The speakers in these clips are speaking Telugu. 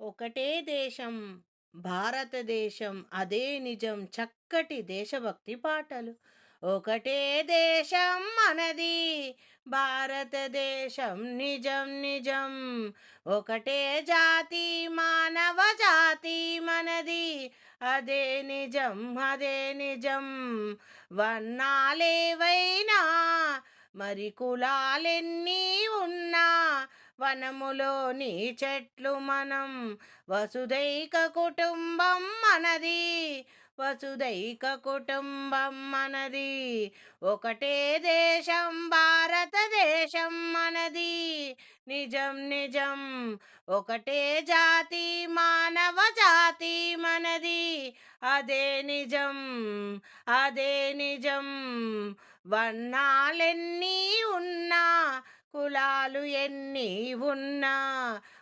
ఒకటే దేశం భారతదేశం అదే నిజం చక్కటి దేశభక్తి పాటలు. ఒకటే దేశం మనది భారతదేశం నిజం నిజం. ఒకటే జాతి మానవ జాతి మనది అదే నిజం అదే నిజం. వర్ణాలేవైనా మరి కులాలెన్నీ ఉన్నా వనములోని చెట్లు మనం వసుదైక కుటుంబం మనది వసుదైక కుటుంబం మనది ఒకటే దేశం భారతదేశం మనది నిజం నిజం ఒకటే జాతి మానవ జాతి మనది అదే నిజం అదే నిజం వర్ణాలెన్నీ ఉన్నా కులాలు ఎన్ని ఉన్నా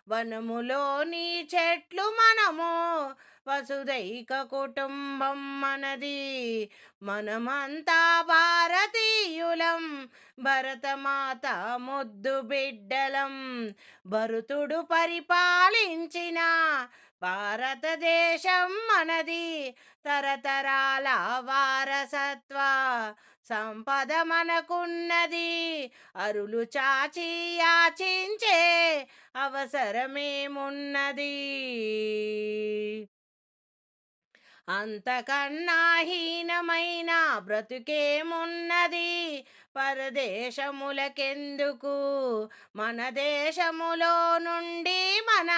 వనములోని చెట్లు మనము. వసుదైక కుటుంబం మనది మనమంతా భారతీయులం. భరతమాత ముద్దు బిడ్డలం భరతుడు పరిపాలించిన భారతదేశం మనది. తరతరాల వారసత్వ సంపద మనకున్నది అరులు చాచి యాచించే అవసరమేమున్నది? అంతకన్నా హీనమైన బ్రతుకేమున్నది? పరదేశములకెందుకు? మన దేశములో నుండి మన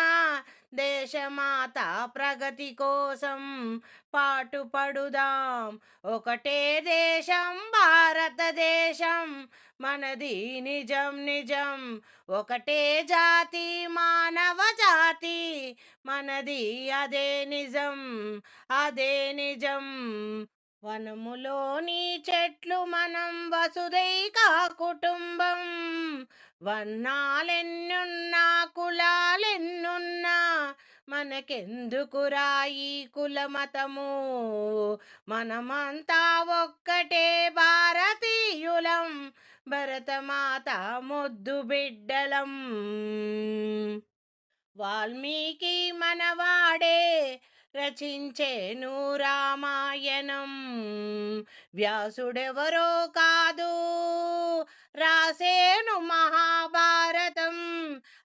దేశమాత ప్రగతి కోసం పాటుపడుదాం. ఒకటే దేశం భారతదేశం మనది నిజం నిజం. ఒకటే జాతి మానవ జాతి మనది అదే నిజం అదే నిజం. వనములోని చెట్లు మనం వసుదైక కుటుంబం. వర్ణాలెన్నున్నా కులాలెన్నున్నా మనకెందుకురా ఈ కులమతము? మనమంతా ఒక్కటే భారతీయులం భరతమాత ముద్దు బిడ్డలం. వాల్మీకి మనవాడే రచించేను రామాయణం. వ్యాసుడెవరో కాదు రాసేను మహాభారతం.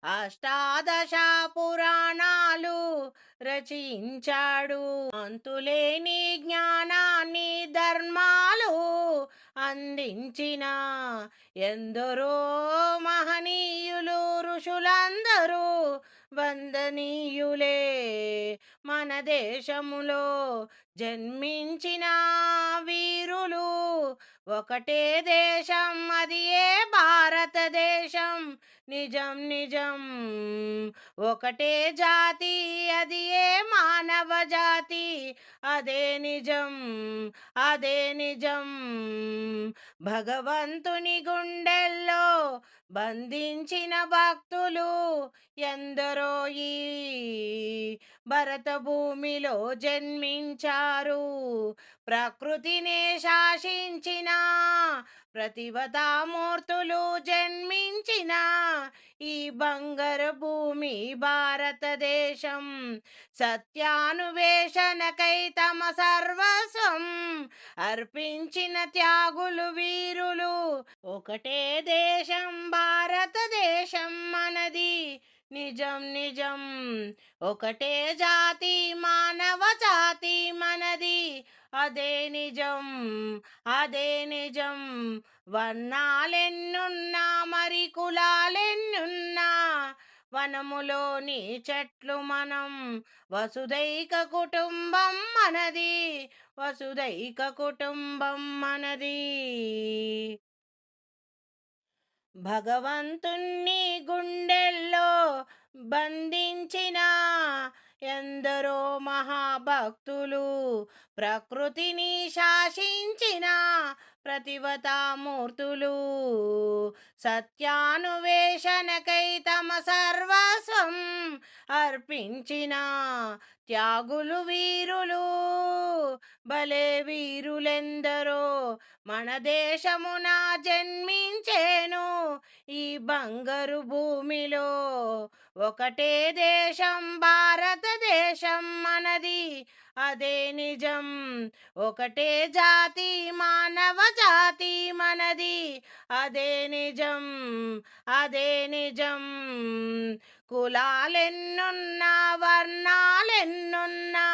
అష్టాదశ పురాణాలు రచించాడు. అంతులేని జ్ఞానాన్ని ధర్మాలు అందించిన ఎందరో మహనీయులు ఋషులందరూ వందనీయులే. మన దేశములో జన్మించిన వీరులు ఒకటే దేశం అది ఏ భారతదేశం? నిజం నిజం. ఒకటే జాతి అది ఏ మానవ జాతి? అదే నిజం అదే నిజం. భగవంతుని గుండెల్లో బంధించిన భక్తులు ఎందరో ఈ భరత భూమిలో జన్మించారు? ప్రకృతినే శాసించిన ప్రతివతామూర్తులు జన్మించిన ఈ బంగారు భూమి భారతదేశం సత్యాన్వేషణకై తమ సర్వస్వం అర్పించిన త్యాగులు వీరులు. ఒకటే దేశం భారతదేశం మనది. నిజం నిజం. ఒకటే జాతి మానవ జాతి మనది. అదే నిజం అదే నిజం. వర్ణాలెన్నున్నా మరి కులాలెన్నున్నా వనములోని చెట్లు మనం. వసుదైక కుటుంబం మనది వసుదైక కుటుంబం మనది. భగవంతుణ్ణి గుండెల్లో బంధించిన ఎందరో మహాభక్తులు ప్రకృతిని శాసించిన ప్రతివతామూర్తులు సత్యానువేషణకై తమ సర్వస్వం అర్పించిన త్యాగులు వీరులు. భలే వీరులెందరో మన దేశమున జన్మించేను. ఈ బంగారు భూమిలో ఒకటే దేశం భారతదేశం మనది. అదే నిజం ఒకటే జాతి మానవ జాతి మనది. అదే నిజం అదే నిజం కులాలెన్నున్నా వర్ణాలెన్నున్నా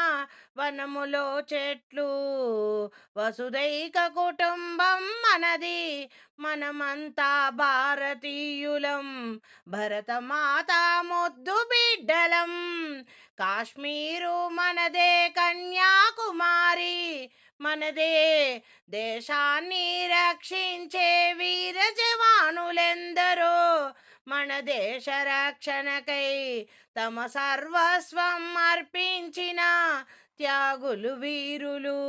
వనములో చెట్లు వసుదైక కుటుంబం మనది మనమంతా భారతీయులం భరతమాత ముద్దు బిడ్డలం. కాశ్మీరు మనదే కన్యాకుమారి మనదే దేశాన్ని రక్షించే వీర జవానులెందరో. మన దేశ రక్షణకై తమ సర్వస్వం అర్పించిన త్యాగులు వీరులు.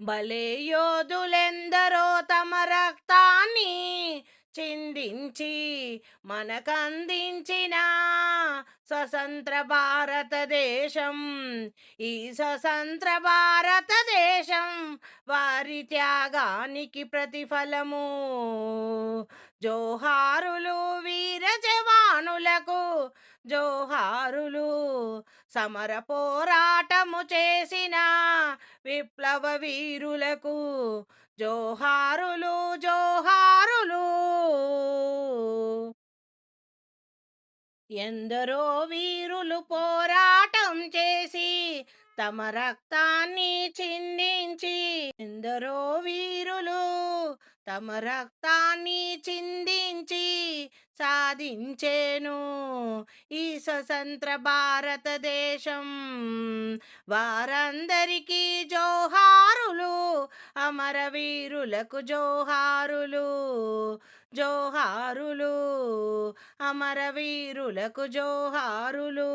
భలే యోధులెందరో తమ రక్తాన్ని చిందించి మనకందించిన స్వతంత్ర భారతదేశం. ఈ స్వతంత్ర భారతదేశం వారి త్యాగానికి ప్రతిఫలము. జోహారులు వీర జవానులకు జోహారులు సమర పోరాటము చేసిన విప్లవ వీరులకు జోహారులు జోహారులు. ఎందరో వీరులు పోరాటం చేసి తమ రక్తాన్ని చిందించి ఎందరో వీరు తమ రక్తాన్ని చిందించి సాధించేను. ఈ స్వతంత్ర భారతదేశం వారందరికీ జోహారులు అమరవీరులకు జోహారులు జోహారులు అమరవీరులకు జోహారులు.